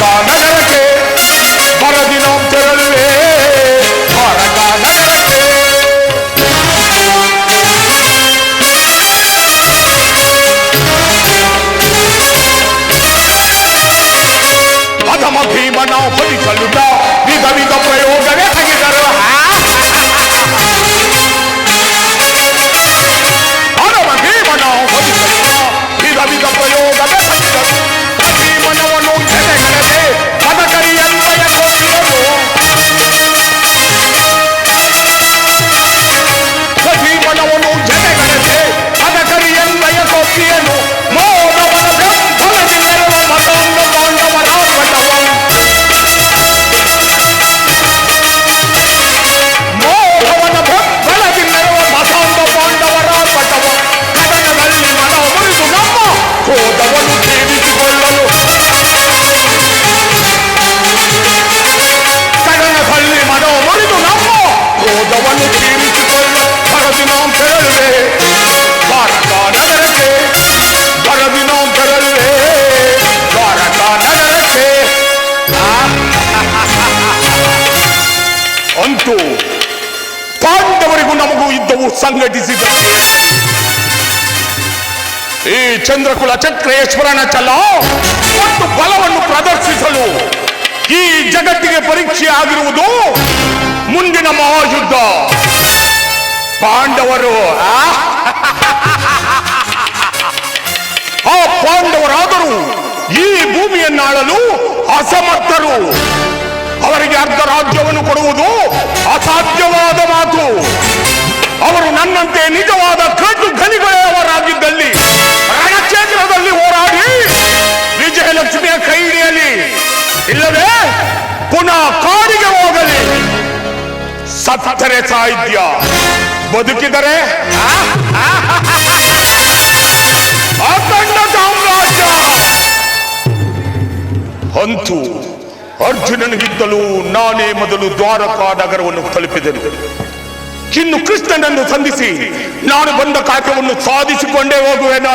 பரகா நகரக்கே பரதினம் திரளுவே பரகா நகரக்கே பதம பீமனா படி ಉಂಟು. ಪಾಂಡವರಿಗೂ ನಮಗೂ ಯುದ್ಧವು ಸಂಘಟಿಸಿದ. ಈ ಚಂದ್ರಕುಲ ಚಕ್ರೇಶ್ವರನ ಚಲ ಮತ್ತು ಬಲವನ್ನು ಪ್ರದರ್ಶಿಸಲು ಈ ಜಗತ್ತಿಗೆ ಪರೀಕ್ಷೆ ಆಗಿರುವುದು ಮುಂದಿನ ಮಹಾಯುದ್ಧ. ಪಾಂಡವರು ಆ ಪಾಂಡವರಾದರೂ ಈ ಭೂಮಿಯನ್ನಾಳಲು ಅಸಮರ್ಥರು. ಅವರಿಗೆ ಅರ್ಧ ರಾಜ್ಯವನ್ನು ಕೊಡುವುದು ಅಸಾಧ್ಯವಾದ ಮಾತು. ಅವರು ನನ್ನಂತೆ ನಿಜವಾದ ಕಟ್ಟು ಧನಿಗಳೇ ಅವರಾಗಿದ್ದಲ್ಲಿ ರಣಕ್ಷೇತ್ರದಲ್ಲಿ ಹೋರಾಡಿ ವಿಜಯಲಕ್ಷ್ಮಿಯ ಕೈ ಹಿಡಿಯಲಿ ಇಲ್ಲವೇ? ಪುನಃ ಕಾಡಿಗೆ ಹೋಗಲಿ. ಸತ್ತರೆ ಸಾಹಿತ್ಯ. ಬದುಕಿದರೆ ಅರ್ಜುನನಿಗಿದ್ದಲೂ ನಾನೇ ಮೊದಲು ದ್ವಾರಕಾ ನಗರವನ್ನು ತಲುಪಿದರು ಇನ್ನು ಕೃಷ್ಣನನ್ನು ಸಂಧಿಸಿ ನಾನು ಬಂದ ಕಾರ್ಯವನ್ನು ಸಾಧಿಸಿಕೊಂಡೇ ಹೋಗುವೆನ?